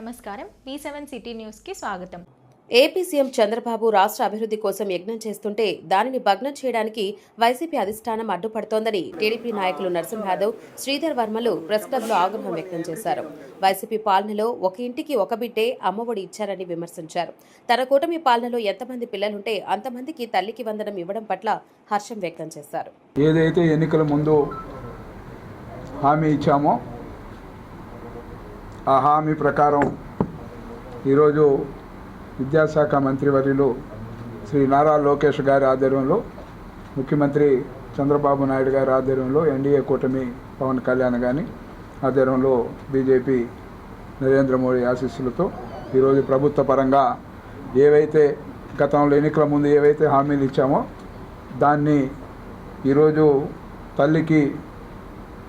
నమస్కారం. వి seven city న్యూస్కి స్వాగతం. ఏపీ సీఎం చంద్రబాబు రాష్ట్ర అభివృద్ధి కోసం యజ్ఞం చేస్తుంటే దానిని భగ్నం చేయడానికి వైసీపీ అధిష్టానం అడ్డుపడుతోందని టీడీపీ నాయకులు నరసింహ యాదవ్ శ్రీధర్ వర్మలు ప్రెస్ క్లబ్లో ఆగ్రహం వ్యక్తం చేశారు. వైసీపీ పాలనలో ఒక ఇంటికి ఒక బిడ్డే అమ్మఒడి ఇచ్చారని విమర్శించారు. తన కూటమి పాలనలో ఎంతమంది పిల్లలుంటే అంతమందికి తల్లికి వందనం ఇవ్వడం పట్ల హర్షం వ్యక్తం చేశారు. ఏదైతే ఎన్నికల ముందు హామీ ఇచ్చామో ఆ హామీ ప్రకారం ఈరోజు విద్యాశాఖ మంత్రివర్యులు శ్రీ నారా లోకేష్ గారి ఆధ్వర్యంలో ముఖ్యమంత్రి చంద్రబాబు నాయుడు గారి ఆధ్వర్యంలో ఎన్డీఏ కూటమి పవన్ కళ్యాణ్ గాని ఆధ్వర్యంలో బీజేపీ నరేంద్ర మోడీ ఆశీస్సులతో ఈరోజు ప్రభుత్వ పరంగా ఏవైతే గతంలో ఎన్నికల ముందు ఏవైతే హామీలు ఇచ్చామో దాన్ని ఈరోజు తల్లికి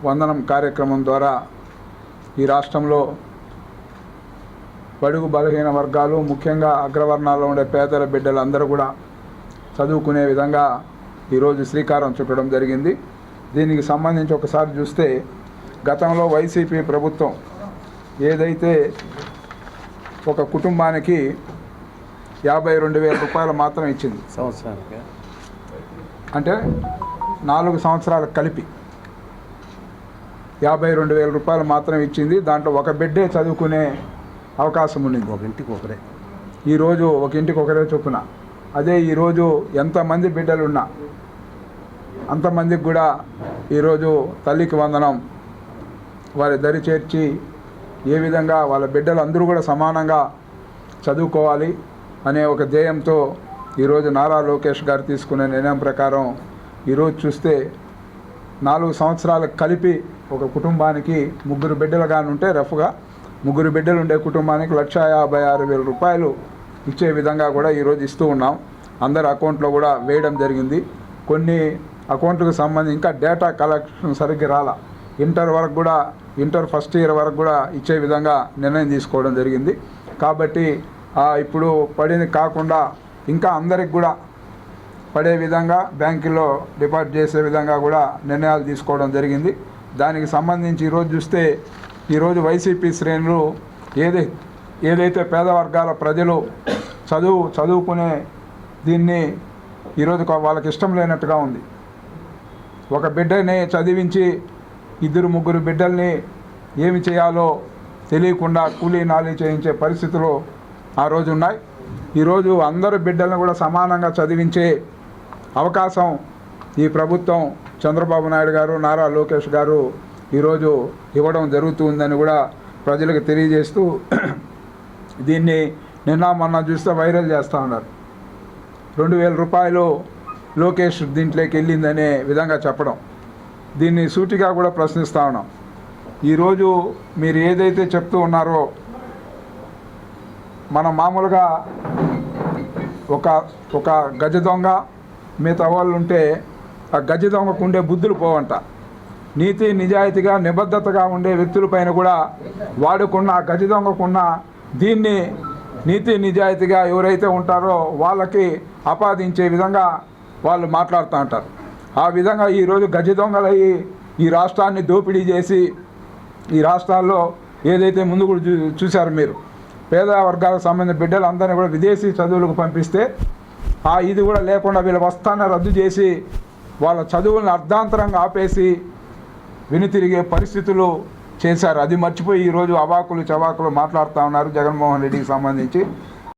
వందనం కార్యక్రమం ద్వారా ఈ రాష్ట్రంలో బడుగు బలహీన వర్గాలు ముఖ్యంగా అగ్రవర్ణాల్లో ఉండే పేదల బిడ్డలందరూ కూడా చదువుకునే విధంగా ఈరోజు శ్రీకారం చుట్టడం జరిగింది. దీనికి సంబంధించి ఒకసారి చూస్తే గతంలో వైసీపీ ప్రభుత్వం ఏదైతే ఒక కుటుంబానికి యాభై రెండు వేల రూపాయలు మాత్రం ఇచ్చింది. సంవత్సరానికి? అంటే నాలుగు సంవత్సరాలకు కలిపి. యాభై రెండు వేల రూపాయలు మాత్రం ఇచ్చింది. దాంట్లో ఒక బిడ్డే చదువుకునే అవకాశం ఉండింది ఒక ఇంటికి ఒకరే. ఈరోజు ఒక ఇంటికి ఒకరే చొప్పున. అదే ఈరోజు ఎంతమంది బిడ్డలు ఉన్నా అంతమందికి కూడా ఈరోజు తల్లికి వందనం. వారి దరి చేర్చి ఏ విధంగా వాళ్ళ బిడ్డలు అందరూ కూడా సమానంగా చదువుకోవాలి అనే ఒక ధ్యేయంతో ఈరోజు నారా లోకేష్ గారు తీసుకునే నిర్ణయం ప్రకారం ఈరోజు చూస్తే నాలుగు సంవత్సరాలు కలిపి ఒక కుటుంబానికి ముగ్గురు బిడ్డలు కానుంటే ఉంటే రఫ్గా ముగ్గురు బిడ్డలు ఉండే కుటుంబానికి లక్ష యాభై ఆరు వేల రూపాయలు ఇచ్చే విధంగా కూడా ఈరోజు ఇస్తూ ఉన్నాం. అందరి అకౌంట్లో కూడా వేయడం జరిగింది. కొన్ని అకౌంట్లకు సంబంధించి ఇంకా డేటా కలెక్షన్ సరిగ్గా రాలా. ఇంటర్ వరకు కూడా ఇంటర్ ఫస్ట్ ఇయర్ వరకు కూడా ఇచ్చే విధంగా నిర్ణయం తీసుకోవడం జరిగింది. కాబట్టి ఇప్పుడు పడింది కాకుండా ఇంకా అందరికి కూడా పడే విధంగా బ్యాంకుల్లో డిపాజిట్ చేసే విధంగా కూడా నిర్ణయాలు తీసుకోవడం జరిగింది. దానికి సంబంధించి ఈరోజు చూస్తే ఈరోజు వైసీపీ శ్రేణులు ఏదై ఏదైతే పేద వర్గాల ప్రజలు చదువు చదువుకునే దీన్ని ఈరోజు వాళ్ళకి ఇష్టం లేనట్టుగా ఉంది. ఒక బిడ్డని చదివించి ఇద్దరు ముగ్గురు బిడ్డల్ని ఏమి చేయాలో తెలియకుండా కూలీ నాలి చేయించే పరిస్థితులు ఆ రోజు ఉన్నాయి. ఈరోజు అందరు బిడ్డలను కూడా సమానంగా చదివించే అవకాశం ఈ ప్రభుత్వం చంద్రబాబు నాయుడు గారు నారా లోకేష్ గారు ఈరోజు ఇవ్వడం జరుగుతుందని కూడా ప్రజలకు తెలియజేస్తూ దీన్ని నిన్న మొన్న చూస్తే వైరల్ చేస్తూ ఉన్నారు. రెండు వేల రూపాయలు లోకేష్ దీంట్లోకి వెళ్ళిందనే విధంగా చెప్పడం. దీన్ని సూటిగా కూడా ప్రశ్నిస్తూ ఉన్నాం. ఈరోజు మీరు ఏదైతే చెప్తూ ఉన్నారో మనం మామూలుగా ఒక ఒక గజ దొంగ మిగతా వాళ్ళు ఉంటే ఆ గజ దొంగకు ఉండే బుద్ధులు పోవంట. నీతి నిజాయితీగా నిబద్ధతగా ఉండే వ్యక్తులపైన కూడా వాడుకున్న ఆ గజ దొంగకున్న దీన్ని నీతి నిజాయితీగా ఎవరైతే ఉంటారో వాళ్ళకి ఆపాదించే విధంగా వాళ్ళు మాట్లాడుతూ ఉంటారు. ఆ విధంగా ఈరోజు గజ దొంగలయ్యి ఈ రాష్ట్రాన్ని దోపిడీ చేసి ఈ రాష్ట్రాల్లో ఏదైతే ముందు కూడా చూ చూశారు మీరు పేద వర్గాలకు సంబంధించిన బిడ్డలు అందరినీ కూడా విదేశీ చదువులకు పంపిస్తే ఆ ఇది కూడా లేకుండా వీళ్ళ వస్తాన్ని రద్దు చేసి వాళ్ళ చదువులను అర్ధాంతరంగా ఆపేసి వెనుతిరిగే పరిస్థితులు చేశారు. అది మర్చిపోయి ఈరోజు అవాకులు చవాకులు మాట్లాడుతూ ఉన్నారు జగన్మోహన్ రెడ్డికి సంబంధించి.